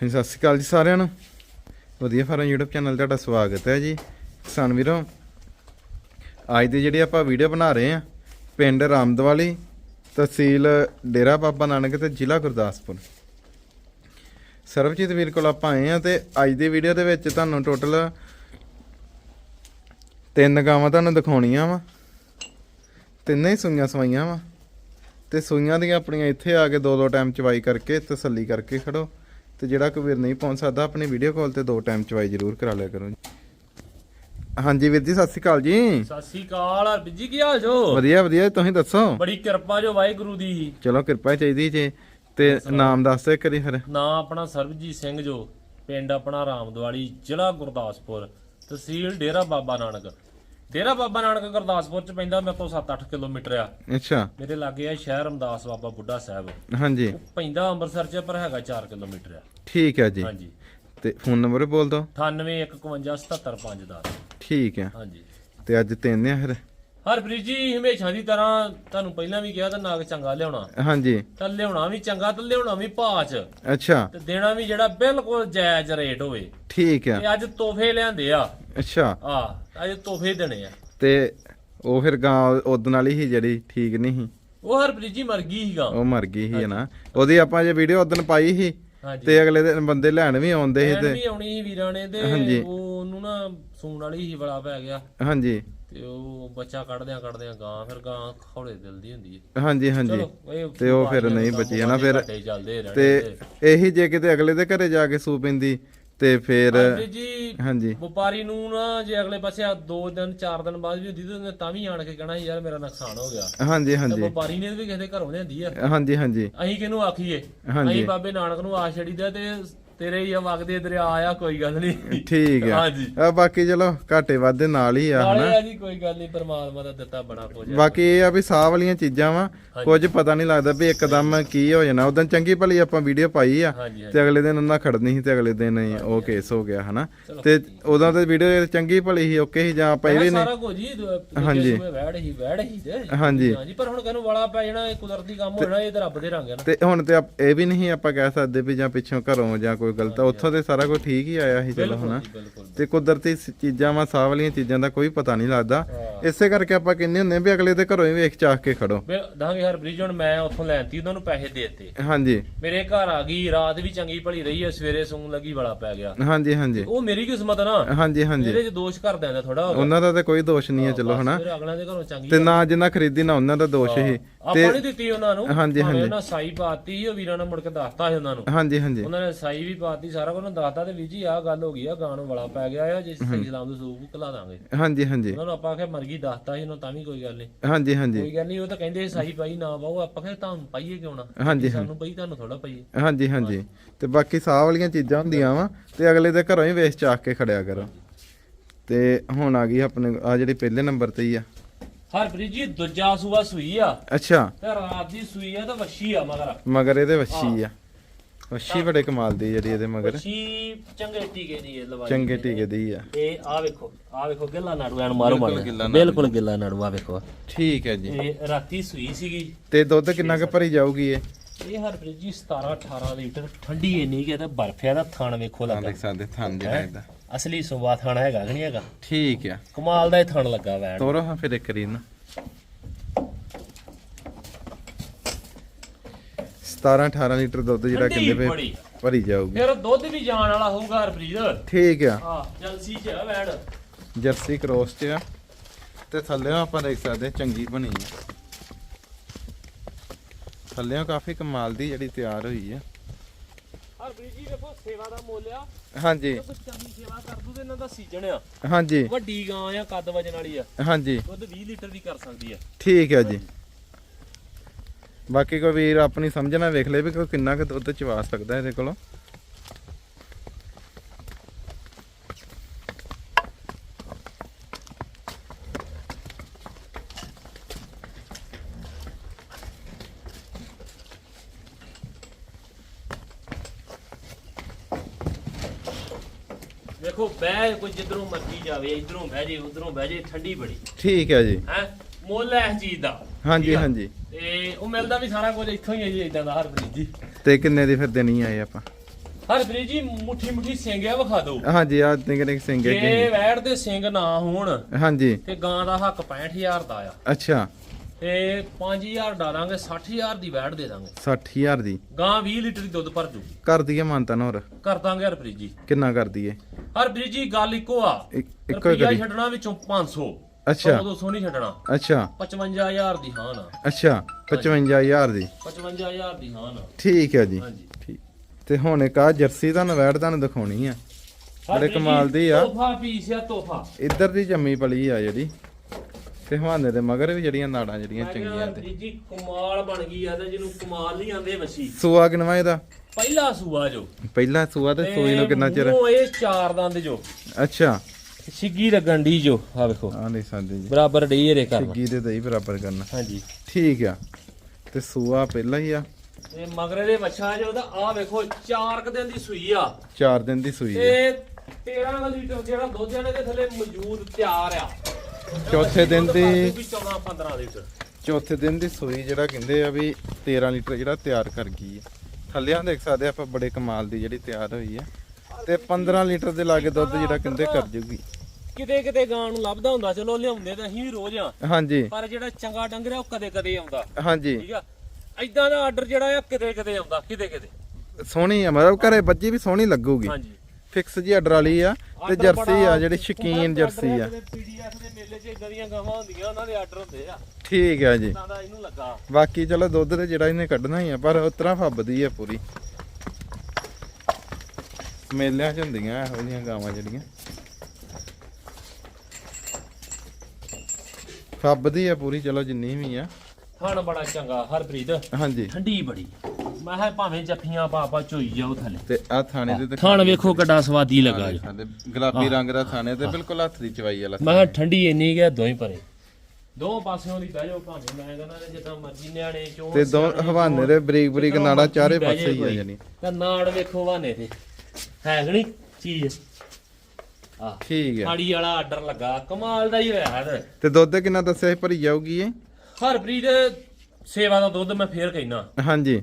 ਹਾਂਜੀ, ਸਤਿ ਸ਼੍ਰੀ ਅਕਾਲ ਜੀ ਸਾਰਿਆਂ ਨੂੰ। ਵਧੀਆ ਫਾਰਮ YouTube ਚੈਨਲ ਤੁਹਾਡਾ ਸਵਾਗਤ ਹੈ ਜੀ। ਕਿਸਾਨ ਵੀਰੋ, ਅੱਜ ਦੀ ਜਿਹੜੀ ਆਪਾਂ ਵੀਡੀਓ ਬਣਾ ਰਹੇ ਆ ਪਿੰਡ ਰਾਮਦਵਾਲੀ, ਤਹਿਸੀਲ ਡੇਰਾ ਬਾਬਾ ਨਾਨਕ ਤੇ ਜ਼ਿਲ੍ਹਾ ਗੁਰਦਾਸਪੁਰ। ਸਰਬਜੀਤ ਵੀਰ ਕੋਲ ਆਪਾਂ ਆਏ ਆ ਤੇ ਅੱਜ ਦੀ ਵੀਡੀਓ ਦੇ ਵਿੱਚ ਤੁਹਾਨੂੰ ਟੋਟਲ ਤਿੰਨ ਗਾਵਾਂ ਤੁਹਾਨੂੰ ਦਿਖਾਉਣੀਆਂ ਵਾ। ਤਿੰਨੇ ਹੀ ਸੂਈਆਂ ਸਵਾਈਆਂ ਵਾ। ਤੇ ਸੂਈਆਂ ਦੀਆਂ ਆਪਣੀਆਂ ਇੱਥੇ ਆ ਕੇ ਦੋ ਦੋ ਟਾਈਮ ਚਵਾਈ ਕਰਕੇ ਤਸੱਲੀ ਕਰਕੇ ਖੜੋ। ਤੇ ਜਿਹੜਾ ਕੋਈ ਵੀਰ ਨਹੀਂ ਪਹੁੰਚ ਸਕਦਾ ਆਪਣੀ ਵੀਡੀਓ ਕਾਲ ਤੇ ਦੋ ਟਾਈਮ ਚਵਾਈ ਜ਼ਰੂਰ ਕਰਾ ਲਿਆ ਕਰੋ ਜੀ। ਹਾਂਜੀ ਵੀਰ ਜੀ ਸਤਿ ਸ਼੍ਰੀ ਅਕਾਲ ਜੀ। ਸਤਿ ਸ੍ਰੀ ਅਕਾਲ ਹਰਬੀਰ ਜੀ ਕੀ ਹਾਲ ਜੋ ਵਧੀਆ ਵਧੀਆ ਤੁਸੀਂ ਦੱਸੋ? ਬੜੀ ਕਿਰਪਾ ਜੋ ਵਾਹਿਗੁਰੂ ਦੀ। ਚਲੋ ਕਿਰਪਾ ਚਾਹੀਦੀ ਜੇ। ਤੇ ਨਾਮ ਦੱਸ ਦੇ ਕਰੀ ਫਿਰ। ਨਾਂ ਆਪਣਾ ਸਰਬਜੀਤ ਸਿੰਘ ਜੋ ਪਿੰਡ ਆਪਣਾ ਰਾਮਦਵਾਲੀ ਜ਼ਿਲ੍ਹਾ ਗੁਰਦਾਸਪੁਰ ਤਹਿਸੀਲ ਡੇਰਾ ਬਾਬਾ ਨਾਨਕ। ਡੇਰਾ ਬਾਬਾ ਨਾਨਕ ਗੁਰਦਾਸਪੁਰ ਚ ਪੈਂਦਾ ਮੇਰੇ ਤੋਂ 7-8 ਕਿਲੋਮੀਟਰ ਆ। ਅੱਛਾ। ਮੇਰੇ ਲਾਗੇ ਆ ਸ਼ਹਿਰ ਰਮਦਾਸ ਬਾਬਾ ਬੁੱਢਾ ਸਾਹਿਬ। ਹਾਂਜੀ। ਉਹ ਪੈਂਦਾ ਅੰਮ੍ਰਿਤਸਰ ਚ ਪਰ ਹੈਗਾ 4 ਕਿਲੋਮੀਟਰ ਆ। ਠੀਕ ਹੈ ਜੀ। ਹਾਂਜੀ। ਤੇ ਫੋਨ ਨੰਬਰ ਬੋਲ ਦਿਓ। 98155755 ਠੀਕ ਹੈ ਹਾਂਜੀ। ਤੇ ਅੱਜ ਤਿੰਨ ਆ ਫਿਰ? ਹਰਬੀਰ ਜੀ ਹਮੇਸ਼ਾ ਦੀ ਤਰ੍ਹਾਂ ਤੁਹਾਨੂੰ ਪਹਿਲਾਂ ਵੀ ਕਿਹਾ ਤਾਂ ਨਾਗ ਚੰਗਾ ਲਿਆਉਣਾ। ਹਾਂਜੀ। ਤਾਂ ਲਿਆਉਣਾ ਵੀ ਚੰਗਾ ਤੇ ਲਿਆਉਣਾ ਵੀ ਭਾਅ ਚ। ਅੱਛਾ। ਤੇ ਦੇਣਾ ਵੀ ਜਿਹੜਾ ਬਿਲਕੁਲ ਜਾਇਜ਼ ਰੇਟ ਹੋਵੇ। ਠੀਕ ਹੈ ਤੇ ਅੱਜ ਤੋਹਫੇ ਲਿਆਂਦੇ ਆ। ਅੱਛਾ। ਆ ਅੱਜ ਤੋਹਫੇ ਦੇਣੇ ਆ। ਤੇ ਉਹ ਫਿਰ ਗਾਂ ਉਦਣ ਵਾਲੀ ਹੀ ਜਿਹੜੀ ਠੀਕ ਨਹੀਂ ਸੀ। ਉਹ ਹਰਪ੍ਰੀਤ ਜੀ ਮਰ ਗਈ ਸੀਗਾ ਉਹ ਮਰ ਗਈ ਸੀ ਨਾ। ਉਹਦੀ ਆਪਾਂ ਜੇ ਵੀਡੀਓ ਉਦਣ ਪਾਈ ਸੀ ਹਾਂਜੀ। ਤੇ ਅਗਲੇ ਦਿਨ ਬੰਦੇ ਲੈਣ ਵੀ ਆਉਂਦੇ ਸੀ ਤੇ ਵੀ ਆਉਣੀ ਸੀ ਵੀਰਾਂ ਨੇ ਤੇ ਹਾਂਜੀ। ਉਹ ਉਹਨੂੰ ਨਾ ਸੂਣ ਵਾਲੀ ਹੀ ਬੜਾ ਪੈ ਗਿਆ। ਹਾਂਜੀ। ਤੇ ਉਹ ਬੱਚਾ ਕੱਢਦਿਆਂ ਕੱਢਦਿਆਂ ਗਾਂ ਫਿਰ ਗਾਂ ਖੌਲੇ ਦਿਲ ਦੀ ਹੁੰਦੀ ਹੈ ਹਾਂਜੀ ਹਾਂਜੀ। ਚਲੋ ਇਹ ਤੇ ਉਹ ਫਿਰ ਨਹੀਂ ਦਾ ਬਚੀ ਹੈ ਨਾ ਫਿਰ ਘਾਟੇ ਚੱਲਦੇ ਰਹਿਣੇ ਤੇ ਇਹੀ ਜੇ ਕਿਤੇ ਅਗਲੇ ਦੇ ਘਰੇ ਜਾ ਕੇ ਸੂ ਪੈਂਦੀ ਤੇ ਫਿਰ ਜੀ ਹਾਂਜੀ। ਵਪਾਰੀ ਨੂੰ ਨਾ ਜੇ ਅਗਲੇ ਪਾਸੇ ਆ ਦੋ ਦਿਨ ਚਾਰ ਦਿਨ ਬਾਅਦ ਵੀ ਹੁੰਦੀ ਤੇ ਉਹਨੇ ਤਾਂ ਵੀ ਆਣ ਕੇ ਕਹਿਣਾ ਯਾਰ ਮੇਰਾ ਨੁਕਸਾਨ ਹੋ ਗਿਆ। ਹਾਂਜੀ ਤੇ ਹਾਂਜੀ। ਵਪਾਰੀ ਨੇ ਵੀ ਕਿਸੇ ਦੇ ਘਰੋਂ ਲਿਆਂਦੀ ਆ। ਹਾਂਜੀ ਹਾਂਜੀ। ਅਸੀਂ ਕਿਹਨੂੰ ਆਖੀਏ? ਹਾਂਜੀ। ਅਸੀਂ ਬਾਬੇ ਨਾਨਕ ਨੂੰ ਆ ਛੜੀਦਾ ਤੇ ਤੇਰੇ ਹੀ ਆ ਵਗਦੇ ਦਰਿਆ ਆ ਕੋਈ ਗੱਲ ਨਹੀਂ ਠੀਕ ਹੈ ਹਾਂਜੀ। ਆ ਬਾਕੀ ਚਲੋ ਘਾਟੇ ਵਾਧੇ ਨਾਲ ਹੀ ਆ ਨਾਲੇ ਹਨਾ? ਆ ਜੀ ਕੋਈ ਗੱਲ ਨਹੀਂ ਪਰਮਾਤਮਾ ਦਾ ਦਿੱਤਾ ਬੜਾ ਕੁਝ ਆ। ਬਾਕੀ ਇਹ ਆ ਵੀ ਸਾਹ ਵਾਲੀਆਂ ਚੀਜ਼ਾਂ ਵਾ ਕੁਝ ਪਤਾ ਨਹੀਂ ਲੱਗਦਾ ਵੀ ਇੱਕਦਮ ਕੀ ਹੋ ਜਾਣਾ। ਉਦੋਂ ਚੰਗੀ ਭਲੀ ਆਪਾਂ ਵੀਡੀਓ ਪਾਈ ਆ ਹਾਂਜੀ ਹਾਂਜੀ। ਤੇ ਅਗਲੇ ਦਿਨ ਉਹਨਾਂ ਖੜਨੀ ਸੀ ਤੇ ਅਗਲੇ ਦਿਨ ਹੀ ਉਹ ਕੇਸ ਹੋ ਗਿਆ ਹਨਾ? ਤੇ ਉਦੋਂ ਤੇ ਵੀਡੀਓ ਚੰਗੀ ਭਲੀ ਸੀ ਓਕੇ ਸੀ ਜਾਂ ਆਪਾਂ ਇਹ ਵੀ ਸਾਰਾ ਕੁਝ ਹੀ ਹਾਂਜੀ। ਵੈੜ ਹੀ ਵੈੜ ਹੀ ਤੇ। ਹਾਂਜੀ। ਹਾਂਜੀ ਪਰ ਹੁਣ ਕਹਿੰਨੂੰ ਵਾਲਾ ਪੈ ਜਾਣਾ ਇਹ ਕੁਦਰਤੀ ਕੰਮ ਹੋ ਜਾਣਾ ਇਹ ਤਾਂ ਰੱਬ ਦੇ ਰੰਗ ਆ ਨਾ। ਤੇ ਹੁਣ ਤੇ ਆਪ- ਇਹ ਵੀ ਨਹੀਂ ਆਪਾਂ ਕਹਿ ਸਕਦੇ ਵੀ ਜਾਂ ਪਿੱਛੋਂ ਘਰੋਂ ਜਾਂ ਕੋਈ ਗਲਤ ਆ। ਉੱਥੋਂ ਤੇ ਸਾਰਾ ਕੁਝ ਠੀਕ ਹੀ ਆਇਆ ਸੀ ਚਲੋ ਹਨਾ। ਤੇ ਕੁਦਰਤੀ ਸ- ਚੀਜ਼ਾਂ ਵਾ ਸਾਹ ਵਾਲੀਆਂ ਚੀਜ਼ਾਂ ਦਾ ਕੋਈ ਪਤਾ ਨਹੀਂ ਲੱਗਦਾ। ਇਸੇ ਕਰਕੇ ਆਪਾਂ ਕਹਿੰਦੇ ਹੁੰਦੇ ਆ ਵੀ ਅਗਲੇ ਦੇ ਘਰੋਂ ਹੀ ਵੇਖ ਚਾਹ ਕੇ ਖੜੋ। ਬੇ ਦਾਂਗੇ ਹਰ ਬ੍ਰਿਜ ਹੁਣ ਮੈਂ ਉੱਥੋਂ ਲੈਣਤੀ ਉਹਨਾਂ ਨੂੰ ਪੈਸੇ ਦੇ ਦਿੱਤੇ। ਹਾਂਜੀ। ਮੇਰੇ ਘਰ ਆ ਗਈ ਰਾਤ ਵੀ ਚੰਗੀ ਭਲੀ ਰਹੀ ਹੈ ਸਵੇਰੇ ਸੌਣ ਲੱਗੀ ਵਾਲਾ ਪੈ ਗਿਆ। ਹਾਂਜੀ ਹਾਂਜੀ। ਉਹ ਮੇਰੀ ਕਿਸਮਤ ਆ ਨਾ ਹਾਂਜੀ ਹਾਂਜੀ। ਇਹਦੇ ਚ ਦੋਸ਼ ਕਰ ਦਿੰਦਾ ਥੋੜਾ ਉਹਨਾਂ ਦਾ ਤੇ ਕੋਈ ਦੋਸ਼ ਨਹੀਂ ਹੈ ਚਲੋ ਹਨਾ। ਫਿਰ ਅਗਲਿਆਂ ਦੇ ਘਰੋਂ ਚੰਗੀ ਤੇ ਨਾ ਜਿੰਨਾ ਖਰੀਦੀ ਨਾ ਉਹਨਾਂ ਦਾ ਦੋਸ਼ ਹੀ। ਆਪਾਂ ਨਹੀਂ ਦਿੱਤੀ ਉਹਨਾਂ ਨੂੰ। ਹਾਂਜੀ, ਹਾਂਜੀ। ਉਹਨਾਂ ਸਾਈ ਪਾਤੀ ਉਹ ਵੀਰਾਂ ਨੇ ਮੁੜ ਕੇ ਦੱਸਤਾ ਸੀ ਉਹਨਾਂ ਨੂੰ। ਹਾਂਜੀ ਹਾਂਜੀ। ਉਹਨਾਂ ਨੇ ਸਾਈ ਵੀ ਪਾਤੀ ਸਾਰਾ ਕੁਝ ਉਹਨਾਂ ਨੂੰ ਦੱਸਤਾ ਤੇ ਵੀਰ ਜੀ ਆਹ ਗੱਲ ਹੋ ਗਈ ਆ ਗਾਂ ਨੂੰ ਵਲਾ ਪੈ ਗਿਆ ਆ ਜੇ ਸਹੀ ਸਲਾਮ ਦੇ ਸੂਪ ਕਲਾ ਦਾਂਗੇ। ਹਾਂਜੀ ਹਾਂਜੀ। ਉਹਨਾਂ ਨੂੰ ਆਪਾਂ ਆਖਿਆ ਮਰ ਗਈ ਦੱਸਤਾ ਸੀ ਉਹਨਾਂ ਨੂੰ ਤਾਂ ਵੀ ਕੋਈ ਗੱਲ ਨਹੀਂ। ਹਾਂਜੀ ਹਾਂਜੀ। ਕੋਈ ਗੱਲ ਨਹੀਂ ਉਹ ਤਾਂ ਕਹਿੰਦੇ ਸਾਈ ਪਾਈ ਨਾ ਪਾਓ ਆਪਾਂ ਕਹਿੰਦੇ ਤੁਹਾਨੂੰ ਪਾਈਏ ਕਿਉਂ ਨਾ? ਹਾਂਜੀ ਸਾਨੂੰ ਪਈ ਤੁਹਾਨੂੰ ਥੋੜਾ ਪਈਏ। ਹਾਂਜੀ ਹਾਂਜੀ। ਤੇ ਬਾਕੀ ਸਾਹ ਵਾਲੀਆਂ ਚੀਜ਼ਾਂ ਹੁੰਦੀਆਂ ਵਾ ਤੇ ਅਗਲੇ ਦੇ ਘਰੋਂ ਹੀ ਵੇਚ ਚਾਕ ਕੇ ਖੜਿਆ ਕਰੋ। ਤੇ ਹੁਣ ਆ ਗਈ ਆਪਣੇ ਆ ਜਿਹੜੀ ਪਹਿਲੇ ਨੰਬਰ ਤੇ ਹੀ ਆ। ਹਰਪ੍ਰੀਤ ਜੀ ਦੂਜਾ ਸੂਆ ਸੂਈ ਆ। ਅੱਛਾ। ਤੇ ਰਾਤ ਦੀ ਸੂਈ ਆ ਤਾਂ ਵੱਛੀ ਆ ਮਗਰ। ਮਗਰ ਇਹਦੇ ਵੱਛੀ ਆ। ਵੱਛੀ ਬੜੇ ਕਮਾਲ ਦੀ ਜਿਹੜੀ ਇਹਦੇ ਮਗਰ। ਵੱਛੀ ਚੰਗੇ ਟੀਕੇ ਦੀ ਇਹ ਲਵਾਈ ਚੰਗੇ ਟੀਕੇ ਦੀ ਆ। ਇਹ ਆ ਵੇਖੋ ਆ ਵੇਖੋ ਗਿੱਲਾ ਨਾੜੂ ਐਨ ਮਾਰੋ ਬਿਲਕੁਲ ਮਾਰ। ਗਿੱਲਾ ਨਾੜੂ। ਬਿਲਕੁਲ ਗਿੱਲਾ ਨਾੜੂ ਆ ਵੇਖੋ। ਠੀਕ ਹੈ ਜੀ। ਇਹ ਰਾਤੀ ਸੂਈ ਸੀਗੀ। ਤੇ ਦੁੱਧ ਕਿੰਨਾ ਕੁ ਭਰੀ ਜਾਊਗੀ ਇਹ? ਇਹ ਹਰਪ੍ਰੀਤ ਜੀ 17 18 ਲੀਟਰ। ਠੰਡੀ ਇੰਨੀ ਕਿ ਇਹਦਾ ਬਰਫਿਆ ਦਾ ਥਣ ਵੇਖੋ ਲੱਗਾ। ਦੇਖ ਸਕਦੇ ਥਣ ਜਿਹੜਾ ਇਹਦਾ। ਅਸਲੀ ਸੁਬਾ ਥਣ ਹੈਗਾ ਕਿ ਨਹੀਂ ਹੈਗਾ? ਠੀਕ ਆ। ਕਮਾਲ ਦਾ ਇਹ ਥਣ ਲੱਗਾ ਵੈਣ। ਤੋਰੋ ਹਾਂ ਫਿਰ ਇੱਕ ਰੀ ਨਾ। 17 18 ਲੀਟਰ ਦੁੱਧ ਜਿਹੜਾ ਠੰਡੀ ਕਹਿੰਦੇ ਬੜੀ। ਪਏ ਭਰੀ ਜਾਊਗੀ। ਫਿਰ ਦੁੱਧ ਵੀ ਜਾਣ ਵਾਲਾ ਹੋਊਗਾ ਹਰਪ੍ਰੀਤ। ਠੀਕ ਆ। ਆ ਜਲਸੀ ਚ ਆ ਵੈਣ। ਜਰਸੀ ਕ੍ਰੋਸ ਚ ਆ। ਤੇ ਥੱਲੇ ਆਪਾਂ ਦੇਖ ਸਕਦੇ ਹਾਂ ਚੰਗੀ ਬਣੀ ਆ। ਥੱਲੇ ਕਾਫੀ ਕਮਾਲ ਦੀ ਜਿਹੜੀ ਤਿਆਰ ਹੋਈ ਆ। ਜੀ ਸੇਵਾ ਦਾ ਮੁੱਲ ਆ। ਹਾਂਜੀ। ਚੰਗੀ ਸੇਵਾ ਕਰ ਦੂ ਤੇ ਇਹਨਾਂ ਦਾ ਸੀਜ਼ਨ ਆ। ਹਾਂਜੀ। ਵੱਡੀ ਗਾਂ ਆ ਕੱਦ ਵਜਣ ਵਾਲੀ ਆ। ਹਾਂਜੀ। ਦੁੱਧ 20 ਲੀਟਰ ਵੀ ਕਰ ਸਕਦੀ ਆ। ਠੀਕ ਹੈ ਜੀ। ਬਾਕੀ ਕੋਈ ਵੀਰ ਆਪਣੀ ਸਮਝ ਨਾਲ ਵੇਖ ਲੇ ਵੀ ਕੋਈ ਕਿੰਨਾ ਕੁ ਦੁੱਧ ਚਵਾ ਸਕਦਾ ਇਹਦੇ ਕੋਲੋਂ। ਵੇਖੋ ਬਹਿ ਕੋਈ ਜਿੱਧਰੋਂ ਮਰਜ਼ੀ ਜਾਵੇ ਇਧਰੋਂ ਬਹਿ ਜੇ ਉਧਰੋਂ ਬਹਿ ਜੇ ਠੰਡੀ ਬੜੀ। ਠੀਕ ਹੈ ਜੀ। ਹੈ? ਮੁੱਲ ਹੈ ਇਸ ਚੀਜ਼ ਦਾ। ਹਾਂਜੀ ਆ? ਹਾਂਜੀ। ਤੇ ਉਹ ਮਿਲਦਾ ਵੀ ਸਾਰਾ ਕੁਝ ਇੱਥੋਂ ਹੀ ਹੈ ਜੀ ਇਦਾਂ ਦਾ ਹਰਪ੍ਰੀਤ ਜੀ। ਤੇ ਕਿੰਨੇ ਦੀ ਫਿਰ ਦੇਣੀ ਆਏ ਆਪਾਂ? ਹਰਪ੍ਰੀਤ ਜੀ ਮੁੱਠੀ ਮੁੱਠੀ ਸਿੰਘਿਆ ਵਿਖਾ ਦਿਓ। ਹਾਂਜੀ ਆ ਨਿੱਕੇ ਨਿੱਕੇ ਸਿੰਘ ਜੇ ਹੈਗੇ ਵੈੜ ਦੇ ਸਿੰਘ ਨਾ ਹੋਣ ਹਾਂਜੀ। ਤੇ ਗਾਂ ਦਾ ਹੱਕ 65000 ਦਾ ਆ। ਅੱਛਾ। ਤੇ 5000 ਡਾਲਾਂਗੇ 60000 ਦੀ ਵੈੜ ਦੇ ਦਾਂਗੇ। 60000 ਦੀ? ਗਾਂ 20 ਲੀਟਰ ਦੀ ਦੁੱਧ ਭਰ ਜੂ। ਕਰ ਦਈਏ ਮਾਨਤਾ ਹੋਰ। ਕਰ ਦਾਂਗੇ ਹਰਪ੍ਰੀਤ ਜੀ। ਕਿੰਨਾ ਕਰ ਦਈਏ? ਹਰਪ੍ਰੀਤ ਜੀ ਗੱਲ ਇੱਕੋ ਆ। ਇੱਕ- ਹੀ ਛੱਡਣਾ ਵਿੱਚੋਂ 500 ਅੱਛਾ। 200 ਨਹੀਂ ਛੱਡਣਾ। ਅੱਛਾ। 55000 ਦੀ ਹਾਂ ਨਾ। ਅੱਛਾ 55000 ਦੀ। 55000 ਦੀ ਹਾਂ ਨਾ। ਠੀਕ ਹੈ ਜੀ। ਠੀਕ। ਤੇ ਹੁਣ ਇੱਕ ਆ ਜਰਸੀ ਤੁਹਾਨੂੰ ਵੈੜ ਤੁਹਾਨੂੰ ਦਿਖਾਉਣੀ ਆ। ਬੜੇ ਕਮਾਲ ਦੀ ਆ। ਤੋਹਫਾ ਪੀਸ ਆ ਤੋਹਫਾ। ਇੱਧਰ ਦੀ ਜੰਮੀ ਪਲੀ ਆ ਜਿਹੜੀ। ਤੇ ਹਵਾਨੇ ਦੇ ਮਗਰ ਵੀ ਜਿਹੜੀਆਂ ਨਾੜਾਂ ਜਿਹੜੀਆਂ ਚੰਗੀਆਂ ਤੇ। ਜੀ ਕਮਾਲ ਬਣ ਗਈ ਆ ਤੇ ਜਿਹਨੂੰ ਕਮਾਲ ਨਹੀਂ ਆਂਦੇ ਵਸੀ। ਸੂਆ ਕਿਨਵਾ ਇਹਦਾ? ਪਹਿਲਾ ਸੂਆ ਜੋ। ਪਹਿਲਾ ਸੂਆ ਤੇ ਸੂਈ ਨੂੰ ਕਿੰਨਾ ਚਿਰ? ਮੂੰਹੋਂ ਇਹ ਚਾਰ ਦੰਦ ਜੋ। ਅੱਛਾ। ਸਿੱਗੀ ਲੱਗਣ ਦੀ ਜੋ ਆ ਵੇਖੋ। ਆ ਨਹੀਂ ਸਕਦੇ ਜੀ। ਬਰਾਬਰ ਡੀ ਇਹਦੇ ਕਰਨਾ ਸਿੱਗੀ ਦੇ ਦਹੀਂ ਬਰਾਬਰ ਕਰਨਾ। ਹਾਂਜੀ। ਠੀਕ ਆ। ਤੇ ਸੂਆ ਪਹਿਲਾ ਹੀ ਆ। ਤੇ ਮਗਰੇ ਦੇ ਬੱਚਾ ਜੋ ਉਹਦਾ ਆ ਵੇਖੋ ਚਾਰ ਕੁ ਦਿਨ ਦੀ ਸੂਈ ਆ। 4 ਦਿਨ ਦੀ ਸੂਈ ਆ। ਤੇ 13 ਲੀਟਰ ਜਿਹੜਾ ਦੁੱਧ ਇਹਦੇ ਦੇ ਥੱਲੇ ਮੌਜੂਦ ਤਿਆਰ ਆ। ਚੌਥੇ ਦਿਨ ਦੀ 14 15 ਲੀਟਰ ਚੌਥੇ ਦਿਨ ਦੀ ਸੂਈ ਜਿਹੜਾ ਕਹਿੰਦੇ ਆ ਵੀ 13 ਲੀਟਰ ਜਿਹੜਾ ਤਿਆਰ ਕਰ ਗਈ ਆ। ਥੱਲਿਆਂ ਦੇਖ ਸਕਦੇ ਆਪਾਂ ਬੜੇ ਕਮਾਲ ਦੀ ਜਿਹੜੀ ਤਿਆਰ ਹੋਈ ਆ। ਤੇ 15 ਲੀਟਰ ਦੇ ਲਾਗੇ ਦੁੱਧ ਜਿਹੜਾ ਕਹਿੰਦੇ ਕਰ ਜੂਗੀ। ਕਿਤੇ ਕਿਤੇ ਗਾਂ ਨੂੰ ਲੱਭਦਾ ਹੁੰਦਾ ਚਲੋ ਲਿਆਉਂਦੇ ਤਾਂ ਅਸੀਂ ਵੀ ਰੋਜ਼ ਆ। ਹਾਂਜੀ। ਪਰ ਜਿਹੜਾ ਚੰਗਾ ਡੰਗਰ ਆ ਉਹ ਕਦੇ ਕਦੇ ਆਉਂਦਾ। ਹਾਂਜੀ। ਠੀਕ ਆ? ਐਦਾਂ ਦਾ ਆਰਡਰ ਜਿਹੜਾ ਆ ਕਿਤੇ ਕਿਤੇ ਆਉਂਦਾ ਕਿਤੇ ਕਿਤੇ। ਸੋਹਣੀ ਆ ਮਤਲਬ ਘਰੇ ਬੱਜੀ ਵੀ ਸੋਹਣੀ ਲੱਗੂਗੀ। ਹਾਂਜੀ। ਫਿਕਸ ਜੀ ਆਰਡਰ ਵਾਲੀ ਆ ਤੇ ਜਰਸੀ ਆ ਜਿਹੜੀ ਸ਼ਕੀਨ ਜਰਸੀ ਆ। ਪੀਡੀਐਫ ਦੇ ਮੇਲੇ 'ਚ ਇਦਾਂ ਦੀਆਂ ਗਾਵਾਂ ਹੁੰਦੀਆਂ ਉਹਨਾਂ ਦੇ ਆਰਡਰ ਹੁੰਦੇ ਆ। ਠੀਕ ਆ ਜੀ। ਤਾਂ ਦਾ ਇਹਨੂੰ ਲੱਗਾ। ਬਾਕੀ ਚਲੋ ਦੁੱਧ ਤੇ ਜਿਹੜਾ ਇਹਨੇ ਕੱਢਣਾ ਹੀ ਆ ਪਰ ਉਤਰਾ ਫੱਬਦੀ ਆ ਪੂਰੀ। ਮੇਲਿਆਂ 'ਚ ਹੁੰਦੀਆਂ ਇਹੋ ਜਿਹੀਆਂ ਗਾਵਾਂ ਜਿਹੜੀਆਂ। ਫੱਬਦੀ ਆ ਪੂਰੀ ਚਲੋ ਜਿੰਨੀ ਵੀ ਆ। ਥਣ ਬੜਾ ਚੰਗਾ ਹਰਪ੍ਰੀਤ। ਹਾਂਜੀ। ਠੰਡੀ ਬੜੀ। ਮੈਂ ਕਿਹਾ ਭਾਵੇਂ ਜੱਫੀਆਂ ਪਾਪਾ ਝੋਈ ਜਾਓ ਥੱਲੇ ਤੇ ਆ ਥਾਣੇ ਦੇ ਤੇ ਥਣ ਵੇਖੋ ਕਿੱਡਾ ਸਵਾਦੀ ਲੱਗਾ ਜੀ। ਗੁਲਾਬੀ ਰੰਗ ਦਾ ਥਾਣੇ ਤੇ ਬਿਲਕੁਲ ਹੱਥ ਦੀ ਚਵਾਈ ਵਾਲਾ ਮੈਂ ਕਿਹਾ ਠੰਡੀ ਇੰਨੀ ਕਿ ਦੋਈ ਪਰੇ ਦੋ ਪਾਸਿਓਂ ਦੀ ਬਹਿ ਜਾਓ ਭਾਵੇਂ ਮੈਂ ਕਹਿੰਦਾ ਨੇ ਜਿੱਦਾਂ ਮਰਜ਼ੀ ਨਿਆਣੇ ਚੋਂ ਤੇ ਦੋ ਹਵਾਨੇ ਦੇ ਬਰੀਕ ਬਰੀਕ ਨਾੜਾ ਚਾਰੇ ਪਾਸੇ ਹੀ ਆ ਜਾਨੀ ਤਾਂ ਨਾੜ ਵੇਖੋ ਵਾਨੇ ਤੇ। ਹੈ ਕਿ ਨਹੀਂ? ਚੀਜ਼ ਆ ਠੀਕ ਆ ਖਾੜੀ ਵਾਲਾ ਆਰਡਰ ਲੱਗਾ। ਕਮਾਲ ਦਾ ਹੀ ਹੋਇਆ ਹੈ ਤੇ ਦੁੱਧ ਕਿੰਨਾ ਦੱਸਿਆ ਸੀ? ਭਰੀ ਜਾਊਗੀ ਇਹ? ਹਰਪ੍ਰੀਤ ਸੇਵਾ ਦਾ ਦੁੱਧ ਮੈਂ ਫੇਰ ਕਹਿਣਾ ਹਾਂਜੀ।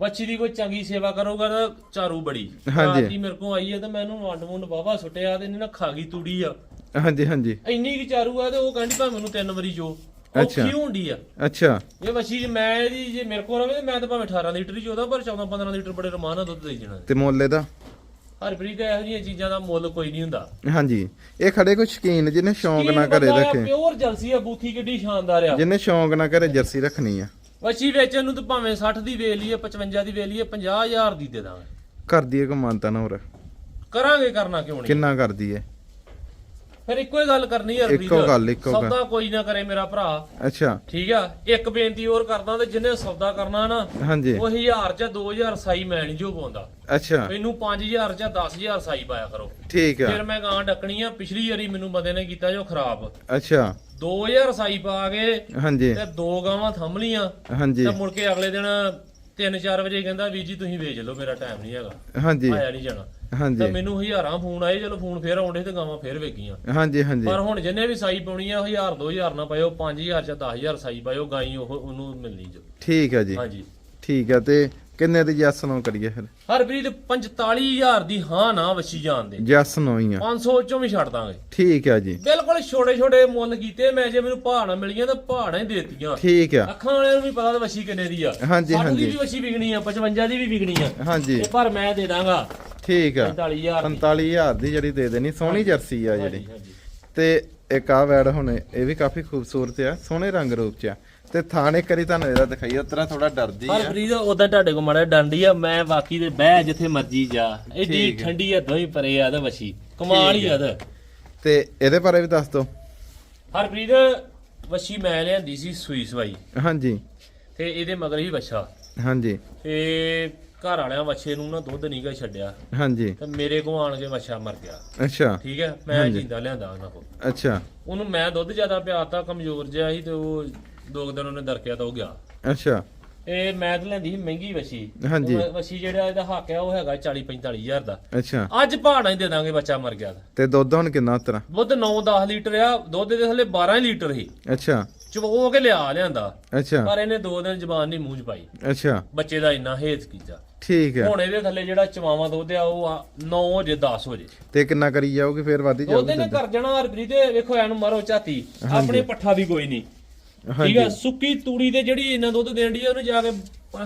ਬੱਚੀ ਦੀ ਕੋਈ ਚੰਗੀ ਸੇਵਾ ਕਰੋਗਾ ਤਾਂ ਚਾਰੂ ਬੜੀ। ਹਾਂਜੀ। ਰਾਤ ਮੇਰੇ ਕੋਲ ਆਈ ਹੈ ਤੇ ਮੈਂ ਇਹਨੂੰ ਵੰਡ ਵੁੰਡ ਵਾਵਾ ਸੁੱਟਿਆ ਤੇ ਇਹਨੇ ਨਾ ਖਾ ਗਈ ਤੂੜੀ ਆ। ਹਾਂਜੀ ਹਾਂਜੀ। ਇੰਨੀ ਕੀ ਚਾਰੂ ਆ ਤੇ ਉਹ ਕਹਿੰਦੀ ਭਾਵੇਂ ਮੈਨੂੰ ਤਿੰਨ ਵਾਰੀ ਜੋ। ਅੱਛਾ। ਔਖੀ ਹੁੰਦੀ ਆ। ਅੱਛਾ। ਇਹ ਬੱਚੀ ਜੇ ਮੈਂ ਇਹਦੀ ਜੇ ਮੇਰੇ ਕੋਲ ਰਵੇ ਤੇ ਮੈਂ ਤਾਂ ਭਾਵੇਂ 18 ਲੀਟਰ ਹੀ ਚੋਦਾ ਪਰ 14 15 ਲੀਟਰ ਬੜੇ ਰਮਾਨ ਨਾਲ ਦੁੱਧ ਦੇ ਦੇਣਾ ਤੇ ਮੁੱਲ ਇਹਦਾ? ਹਰਪ੍ਰੀਤ ਇਹੋ ਜਿਹੀਆਂ ਚੀਜ਼ਾਂ ਦਾ ਮੁੱਲ ਕੋਈ ਨਹੀਂ ਹੁੰਦਾ। ਹਾਂਜੀ। ਇਹ ਖੜੇ ਕੋਈ ਸ਼ਕੀਨ ਜਿਹਨੇ ਸ਼ੌਂਕ ਨਾ ਕਰੇ ਰੱਖੇ। ਪਿਓਰ ਜਲਸੀ ਆ ਬੂਥੀ ਕਿੱਡੀ ਸ਼ਾਨਦਾਰ ਆ। ਜਿਹਨੇ ਸ਼ੌਂਕ ਨਾ ਕਰੇ ਜਰਸੀ ਰੱਖਣੀ ਆ। ਬੱਚੀ ਵੇਚਣ ਨੂੰ ਤਾਂ ਭਾਵੇਂ 60 ਦੀ ਵੇਚ ਲਈਏ 55 ਦੀ ਵੇਚ ਲਈਏ 50000 ਦੀ ਦੇ ਦਾਂਗੇ। ਕਰਦੀ ਏ ਕਮਾਨਤਾ ਨਾ ਹੋਰ। ਕਰਾਂਗੇ ਕਰਨਾ ਕਿਉਂ ਨਹੀਂ? ਕਿੰਨਾ ਕਰਦੀ ਏ? ਫਿਰ ਇੱਕੋ ਹੀ ਗੱਲ ਕਰਨੀ ਹੈ ਇੱਕੋ ਗੱਲ, ਇੱਕੋ ਗੱਲ। ਸੌਦਾ ਕੋਈ ਨਾ ਕਰੇ ਮੇਰਾ ਭਰਾ। ਅੱਛਾ। ਠੀਕ ਆ? ਇੱਕ ਬੇਨਤੀ ਹੋਰ ਕਰਦਾ ਤੇ ਜਿਹਨੇ ਸੌਦਾ ਕਰਨਾ ਨਾ ਹਾਂਜੀ। ਉਹ 1000 ਜਾਂ 2000 ਸਾਈ ਮੈਂ ਨਹੀਂ ਜੋ ਪਾਉਂਦਾ। ਅੱਛਾ। ਮੈਨੂੰ 5000 ਜਾਂ 10000 ਸਾਈ ਪਾਇਆ ਕਰੋ। ਠੀਕ ਆ। ਫਿਰ ਮੈਂ ਗਾਂ ਡੱਕਣੀ ਆ ਪਿਛਲੀ ਵਾਰੀ ਮੈਨੂੰ ਬੰਦੇ ਨੇ ਕੀਤਾ ਜੋ ਖਰਾਬ। ਅੱਛਾ। 2000 ਸਾਈ ਪਾ ਕੇ ਹਾਂਜੀ। ਤੇ ਦੋ ਗਾਵਾਂ ਥੰਮ ਲੀਆਂ ਹਾਂਜੀ। ਤੇ ਮੁੜ ਕੇ ਅਗਲੇ ਦਿਨ 3-4 ਵਜੇ ਕਹਿੰਦਾ ਵੀਰ ਜੀ ਤੁਸੀਂ ਵੇਚ ਲਓ ਮੇਰਾ ਟਾਈਮ ਨਹੀਂ ਹੈਗਾ। ਹਾਂਜੀ। ਆਇਆ ਨਹੀਂ ਜਾਣਾ। ਤਾਂ ਹਾਂਜੀ ਮੈਨੂੰ ਹਜ਼ਾਰਾਂ ਫੋਨ ਆਏ ਚਲੋ ਫੋਨ ਫੇਰ ਆਉਂਦੇ ਤੇ ਗਾਵਾਂ ਫੇਰ ਵੇਗੀਆਂ ਹਾਂਜੀ ਹਾਂਜੀ। ਪਰ ਹੁਣ ਜਿੰਨੇ ਵੀ ਸਾਈ ਪਾਉਣੀ ਆ 1000 2000 ਨਾ ਪਾਇਓ 5000 ਜਾਂ 10000 ਸਾਈ ਪਾਇਓ ਗਾਈ ਉਹ ਉਹਨੂੰ ਮਿਲਣੀ ਜੋ। ਠੀਕ ਆ ਜੀ। ਹਾਂਜੀ। ਠੀਕ ਆ ਤੇ ਕਿੰਨੇ ਦੀ ਜੈਸ ਨੂੰ ਕਰੀਏ ਫਿਰ? ਹਰਪ੍ਰੀਤ 45000 ਦੀ ਹਾਂ ਨਾ ਵਸੀ ਜਾਣ ਦੇ। ਜੈਸ ਨੂੰ ਹੀ ਆ। 500 ਚੋਂ ਵੀ ਛੱਡ ਦਾਂਗੇ। ਠੀਕ ਆ ਜੀ। ਬਿਲਕੁਲ ਛੋਟੇ ਛੋਟੇ ਮੁੱਲ ਕੀਤੇ ਮੈਂ ਜੇ ਮੈਨੂੰ ਪਹਾੜਾਂ ਮਿਲੀਆਂ ਤਾਂ ਪਹਾੜਾਂ ਹੀ ਦੇਤੀਆਂ। ਠੀਕ ਆ। ਅੱਖਾਂ ਵਾਲਿਆਂ ਨੂੰ ਵੀ ਪਤਾ ਤਾਂ ਵਸੀ ਕਿੰਨੇ ਦੀ ਆ। ਹਾਂਜੀ, 60 ਦੀ ਹਾਂਜੀ। ਵੀ ਵਸੀ ਵਿਕਣੀ ਆ 55 ਦੀ ਵੀ ਵਿਕਣੀ ਆ। ਹਾਂਜੀ। ਤੇ ਪਰ ਮੈਂ ਦੇ ਦਾਂਗਾ। ਠੀਕ ਆ। 45000 ਦੀ। 45000 ਦੀ ਜਿਹੜੀ ਦੇ ਦੇਣੀ ਸੋਹਣੀ ਜਰਸੀ ਆ ਜਿਹੜੀ। ਹਾਂਜੀ। ਤੇ ਇੱਕ ਆ ਵੈੜ ਹੁਣ ਇਹ ਵੀ ਕਾਫੀ ਖੂਬਸੂਰਤ ਆ ਸੋਹਣੇ ਰੰਗ ਰੂਪ ਚ ਆ। ਤੇ ਥਾਣੇ ਕਰੀ ਤੁਹਾਨੂੰ ਇਹਦਾ ਦਿਖਾਈ ਉਤਰਾ ਥੋੜਾ ਡਰਦੀ ਆ। ਹਰਪ੍ਰੀਤ ਉਦਾਂ ਤੁਹਾਡੇ ਕੋਲ ਮਾੜਾ ਡੰਡੀ ਆ ਮੈਂ ਬਾਕੀ ਦੇ ਬਹਿ ਜਿੱਥੇ ਮਰਜ਼ੀ ਜਾ। ਏਡੀ ਠੀਕ। ਠੰਡੀ ਆ ਦੋਈ ਪਰੇ ਆ ਤੇ ਵਸੀ ਕਮਾਲ ਹੀ ਆ ਤੇ ਇਹਦੇ ਬਾਰੇ ਵੀ ਦੱਸ ਦਿਓ। ਹਰਪ੍ਰੀਤ ਵਸੀ ਮੈਂ ਲਿਆਂਦੀ ਸੀ ਸੂਈ ਸਵਾਈ। ਹਾਂਜੀ। ਤੇ ਇਹਦੇ ਮਗਰ ਹੀ ਵੱਛਾ। ਹਾਂਜੀ। ਤੇ ਘਰ ਵਾਲਿਆਂ ਵੱਛੇ ਨੂੰ ਨਾ ਦੁੱਧ ਨਹੀਂ ਗਾ ਛੱਡਿਆ। ਹਾਂਜੀ। ਤੇ ਮੇਰੇ ਕੋਲ ਆਣ ਕੇ ਵੱਛਾ ਮਰ ਗਿਆ। ਅੱਛਾ। ਠੀਕ ਹੈ? ਮੈਂ। ਜਿੰਦਾ ਲਿਆਂਦਾ ਉਹਨਾਂ ਕੋਲ। ਅੱਛਾ। ਉਹਨੂੰ ਮੈਂ ਦੁੱਧ ਜ਼ਿਆਦਾ ਪਿਆਤਾ ਕਮਜ਼ੋਰ ਜਿਹਾ ਸੀ ਤੇ ਉਹ ਦੋ ਦਿਨ ਉਹਨੇ ਦਰਕਿਆ ਤਾਂ ਉਹ ਗਿਆ। ਅੱਛਾ। ਇਹ ਮੈਂ ਤਾਂ ਲੈਂਦੀ ਸੀ ਮਹਿੰਗੀ ਵਸੀ ਹਾਂਜੀ। ਵਸੀ ਜਿਹੜਾ ਇਹਦਾ ਹੱਕ ਆ ਉਹ ਹੈਗਾ 40 45 ਹਜ਼ਾਰ ਦਾ। ਅੱਛਾ। ਅੱਜ ਪਹਾੜਾਂ ਹੀ ਦੇ ਦਾਂਗੇ ਬੱਚਾ ਮਰ ਗਿਆ ਤੇ। ਦੁੱਧ ਹੁਣ ਕਿੰਨਾ ਉਤਰਾ? ਦੁੱਧ 9-10 ਲੀਟਰ ਆ ਦੁੱਧ ਦੇ ਥੱਲੇ 12 ਲੀਟਰ ਸੀ। ਅੱਛਾ। ਚਵੋ ਕੇ ਲਿਆ ਲਿਆਂਦਾ। ਅੱਛਾ। ਪਰ ਇਹਨੇ ਦੋ ਦਿਨ ਜ਼ਬਾਨ ਨਹੀਂ ਮੂੰਹ ਚ ਪਾਈ। ਅੱਛਾ। ਬੱਚੇ ਦਾ ਇੰਨਾ ਹੇਤ ਕੀਤਾ। ਠੀਕ ਹੈ। ਹੁਣ ਇਹਦੇ ਥੱਲੇ ਜਿਹੜਾ ਚਵਾਵਾਂ ਦੁੱਧ ਆ ਉਹ 9 ਵਜੇ 10 ਵਜੇ। ਤੇ ਕਿੰਨਾ ਕਰੀ ਜਾਓਗੇ ਫੇਰ ਵੱਧ ਹੀ ਉਹਦੇ ਨੇ ਕਰ ਜਾਣਾ ਹਰਪ੍ਰੀਤ ਤੇ ਵੇਖੋ ਐਨੂੰ ਮਾਰੋ ਝਾਤੀ। ਆਪਣੇ ਪੱਠਾ ਵੀ ਕੋਈ ਨਹੀਂ। ਠੀਕ ਆ ਸੁੱਕੀ ਤੂੜੀ ਤੇ ਜਿਹੜੀ ਇਹਨਾਂ ਦੁੱਧ ਦੇਣ ਦੀ ਉਹਨੂੰ ਜਾ ਕੇ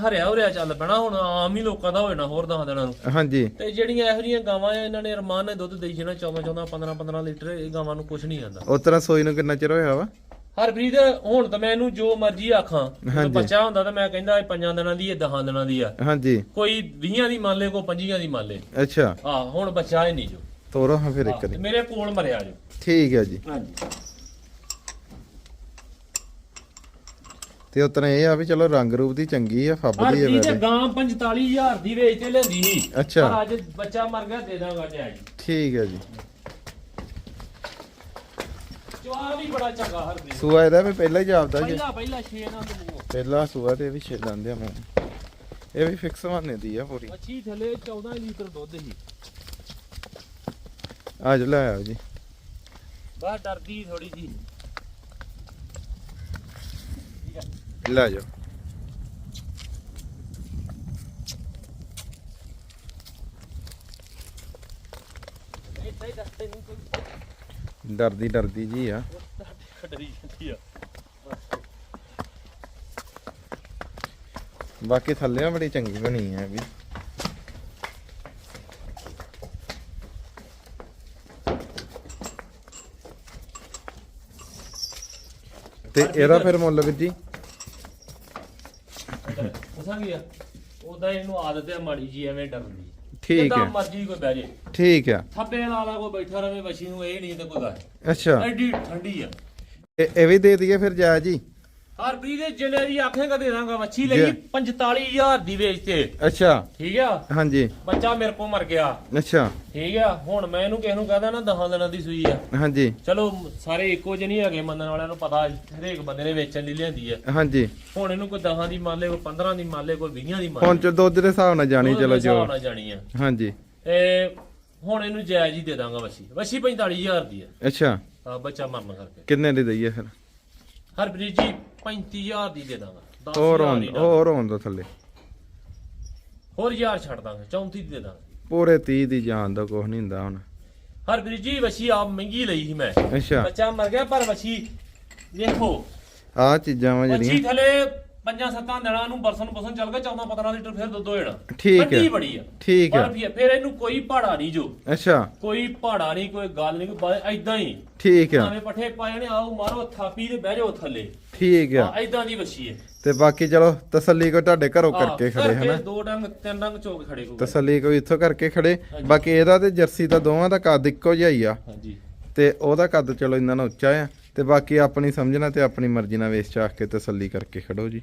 ਹਰਿਆ ਹਰਿਆ ਚੱਲ ਪੈਣਾ ਹੁਣ ਆਮ ਹੀ ਲੋਕਾਂ ਦਾ ਹੋ ਜਾਣਾ ਹੋਰ ਦਸ ਦਿਨਾਂ ਨੂੰ। ਹਾਂਜੀ। ਤੇ ਜਿਹੜੀਆਂ ਇਹੋ ਜਿਹੀਆਂ ਗਾਵਾਂ ਆ ਇਹਨਾਂ ਨੇ ਰਮਾਨ ਨੇ ਦੁੱਧ ਦੇਈ ਜਾਣਾ 14 14 15 15 ਲੀਟਰ ਇਹ ਗਾਵਾਂ ਨੂੰ ਕੁਝ ਨਹੀਂ ਆਂਦਾ। ਉਸ ਤਰ੍ਹਾਂ ਸੋਈ ਨੂੰ ਕਿੰਨਾ ਚਿਰ ਹੋਇਆ ਵਾ? ਹਰਪ੍ਰੀਤ ਹੁਣ ਤਾਂ ਮੈਂ ਇਹਨੂੰ ਜੋ ਮਰਜ਼ੀ ਆਖਾਂ ਜਦੋਂ ਬੱਚਾ ਹੁੰਦਾ ਤਾਂ ਮੈਂ ਕਹਿੰਦਾ ਇਹ ਪੰਜਾਂ ਦਿਨਾਂ ਦੀ ਇਹ 10 ਦਿਨਾਂ ਦੀ ਆ ਹਾਂਜੀ। ਕੋਈ 20 ਦੀ ਮੰਨ ਲੇ ਕੋਈ 25 ਦੀ ਮੰਨ ਲੇ। ਅੱਛਾ। ਆ ਹੁਣ ਬੱਚਾ ਹੀ ਨਹੀਂ ਜੋ। ਤੋਰੋ ਹਾਂ ਫਿਰ ਇੱਕ ਤੇ ਵਾਰੀ। ਮੇਰੇ ਕੋਲ ਮਰਿਆ ਜੋ। ਠੀਕ ਹੈ ਜੀ। ਹਾਂਜੀ। ਤੇ ਤਰ੍ਹਾਂ ਇਹ ਆ ਵੀ ਚਲੋ ਰੰਗ ਰੂਪ ਦੀ ਚੰਗੀ ਆ ਫੱਬਦੀ ਆ ਹਰਪ੍ਰੀਤ ਵੈਸੇ। ਗਾਂ 45000 ਦੀ ਵੇਚ ਤੇ ਲੈਂਦੀ ਸੀ। ਅੱਛਾ। ਪਰ ਅੱਜ ਬੱਚਾ ਮਰ ਗਿਆ ਦੇ ਦਾਂਗਾ ਜੀ ਠੀਕ ਹੈ ਜੀ। ਬੜਾ ਚੰਗਾ ਸੂਆ ਇਹਦਾ ਵੀ ਪਹਿਲਾਂ ਹੀ ਜਾਪਦਾ ਜੀ। ਪਹਿਲਾ ਪਹਿਲਾ 6 ਨਾਲ ਮੂੰਹ ਪਹਿਲਾ ਸੂਆ ਤੇ ਇਹ ਵੀ ਛੇ ਦੰਦੇ ਆ ਮੂੰਹ ਇਹ ਵੀ ਫਿਕਸ ਮਾਨੇ ਦੀ ਆ ਪੂਰੀ। ਅੱਛੀ ਥੱਲੇ 14 ਲੀਟਰ ਦੁੱਧ ਸੀ। ਅੱਜ ਲੈ ਆਓ ਜੀ। ਬਸ ਡਰਦੀ ਥੋੜੀ ਜੀ। ਲੈ ਜਾਓ ਇੱਥੇ ਹੀ ਦੱਸਦੇ ਨਹੀਂ ਕੋਈ ਡਰਦੀ ਡਰਦੀ ਜੀ ਆ। ਖੜਰੀ ਜਾਂਦੀ ਆ ਬਾਕੀ ਥੱਲੇ ਬੜੀ ਚੰਗੀ ਬਣੀ ਹੈ ਵੀ। ਤੇ ਇਹਦਾ ਫਿਰ ਮੁੱਲ ਵੀਰ ਜੀ? ਉਸਾਂ ਗਿਆ ਉਹਦਾ ਇਹਨੂੰ ਆਦਤ ਹੈ ਮਾੜੀ ਜੀ ਐਵੇਂ ਡਰਨ ਦੀ। ਠੀਕ ਜਿੱਦਾਂ ਹੈ। ਮਰਜ਼ੀ ਕੋਈ ਬਹਿ ਜੇ। ਠੀਕ ਆ ਥੱਪੇ ਲਾਲਾ ਕੋਈ ਬੈਠਾ ਰਵੇ ਵਸ਼ੀ ਨੂੰ ਇਹ ਨਹੀਂ ਤੇ ਕੋਈ ਗੱਲ। ਅੱਛਾ। ਐਡੀ ਠੰਡੀ ਆ। ਇਹ ਇਹ ਵੀ ਦੇ ਦਈਏ ਫਿਰ ਜਾ ਜੀ ਹਰਪ੍ਰੀਤ ਦੇ ਜਿਲੇ ਦੀ ਆਖੇਗਾ ਦੇ ਦਾਂਗਾ ਵੱਛੀ ਲਈ 45000 ਦੀ ਵੇਚ ਤੇ। ਅੱਛਾ। ਠੀਕ ਆ? ਹਾਂਜੀ। ਬੱਚਾ ਮੇਰੇ ਕੋ ਮਰ ਗਿਆ। ਅੱਛਾ। ਠੀਕ ਆ? ਹੁਣ ਮੈਂ ਇਹਨੂੰ ਕਿਸ ਨੂੰ ਕਹਦਾ ਨਾ ਦਹਾਂ ਦਿਨਾਂ ਦੀ ਸੂਈ ਆ। ਹਾਂਜੀ। ਚਲੋ ਸਾਰੇ ਇੱਕੋ ਜਿਹੇ ਨਹੀਂ ਹੈਗੇ ਮੰਨਣ ਵਾਲਿਆਂ ਨੂੰ ਪਤਾ ਹਰੇਕ ਬੰਦੇ ਨੇ ਵੇਚਣ ਲਈ ਲਿਆਂਦੀ ਆ। ਹਾਂਜੀ। ਹੁਣ ਇਹਨੂੰ ਕੋਈ ਦਹਾਂ ਦੀ ਮੰਨ ਲੇ ਕੋਈ 15 ਦੀ ਮੰਨ ਲੇ ਕੋਈ 20 ਦੀ ਮੰਨ ਹੁਣ ਚ ਦੁੱਧ ਦੇ ਹਿਸਾਬ ਨਾਲ ਜਾਣੀ ਚਲੋ ਜੋ। ਨਾ ਜਾਣੀ ਆ। ਹਾਂਜੀ। ਤੇ ਹੁਣ ਇਹਨੂੰ ਜਾਇਜ਼ ਹੀ ਦੇ ਦਾਂਗਾ ਵਸੀ ਵਸੀ 45000 ਦੀ ਆ। ਅੱਛਾ। ਬੱਚਾ ਮਰਨ ਕਰਕੇ। ਕਿੰਨੇ ਦੀ ਦਈਏ ਫਿਰ? ਹਰਪ੍ਰੀਤ ਜੀ 35000 ਦੀ ਦੇ ਦਾਂਗਾ ਦਸ ਹੋਰ ਹੋਣ। ਹੋਰ ਹੋਣ ਦੋ ਥੱਲੇ। ਹੋਰ ਯਾਰ ਛੱਡ ਦਾਂਗੇ 34 ਦੀ ਦੇ ਦਾਂਗੇ। ਪੂਰੇ 30 ਦੀ ਜਾਨ ਦਾ ਕੁਝ ਨਹੀਂ ਹੁੰਦਾ ਹੁਣ। ਹਰਪ੍ਰੀਤ ਜੀ ਵਸੀ ਆਪ ਮਹਿੰਗੀ ਲਈ ਸੀ ਮੈਂ। ਅੱਛਾ। ਬੱਚਾ ਮਰ ਗਿਆ ਪਰ ਵਸੀ ਵੇਖੋ। ਆ ਚੀਜ਼ਾਂ ਵਾ ਵਸੀ ਜਿਹੜੀਆਂ ਥਲੇ ਪੰਜਾਂ ਸੱਤਾਂ ਦਿਨਾਂ ਨੂੰ ਬਰਸਨ ਬਸਨ ਚੱਲ ਗਿਆ 14 15 ਲੀਟਰ ਫਿਰ ਦੁੱਧ ਹੋ ਜਾਣਾ ਠੀਕ ਹੈ ਬੜੀ ਆ। ਠੀਕ ਹੈ। ਪਰ ਫਿਰ- ਇਹਨੂੰ ਕੋਈ ਪਹਾੜਾ ਨਹੀਂ ਜੋ। ਅੱਛਾ। ਕੋਈ ਪਹਾੜਾ ਨਹੀਂ ਕੋਈ ਗੱਲ ਨਹੀਂ ਕੋਈ ਐਦਾਂ ਹੀ। ਠੀਕ ਹੈ। ਭਾਵੇਂ ਪੱਠੇ ਪਾਏ ਨੇ ਆਓ ਮਾਰੋ ਥਾਪੀ ਤੇ ਬਹਿ ਜਾਓ ਥੱਲੇ। ਠੀਕ ਹੈ। ਆ ਐਦਾਂ ਦੀ ਵਸੀ ਹੈ। ਤੇ ਬਾਕੀ ਚਲੋ ਤਸੱਲੀ ਕੋ ਤੁਹਾਡੇ ਘਰੋਂ ਕਰਕੇ ਖੜੇ ਕਰਕੇ ਹਨਾ? ਦੋ ਡੰਗ ਤਿੰਨ ਡੰਗ ਚੋਕ ਖੜੇ ਕੋ ਤਸੱਲੀ ਕੋਈ ਇੱਥੋਂ ਕਰਕੇ ਖੜੇ। ਬਾਕੀ ਇਹਦਾ ਤੇ ਜਰਸੀ ਦਾ ਦੋਵਾਂ ਦਾ ਕੱਦ ਇੱਕੋ ਜਿਹਾ ਹੀ ਆ। ਹਾਂਜੀ। ਤੇ ਉਹਦਾ ਕੱਦ ਚਲੋ ਇੰਨਾ ਨਾ ਉੱਚਾ ਆ। ਤੇ ਬਾਕੀ ਆਪਣੀ ਸਮਝਣਾ ਤੇ ਆਪਣੀ ਮਰਜ਼ੀ ਨਾਲ ਵੇਚ ਚਾਖ ਕੇ ਤਸੱਲੀ ਕਰਕੇ ਖੜੋ ਜੀ।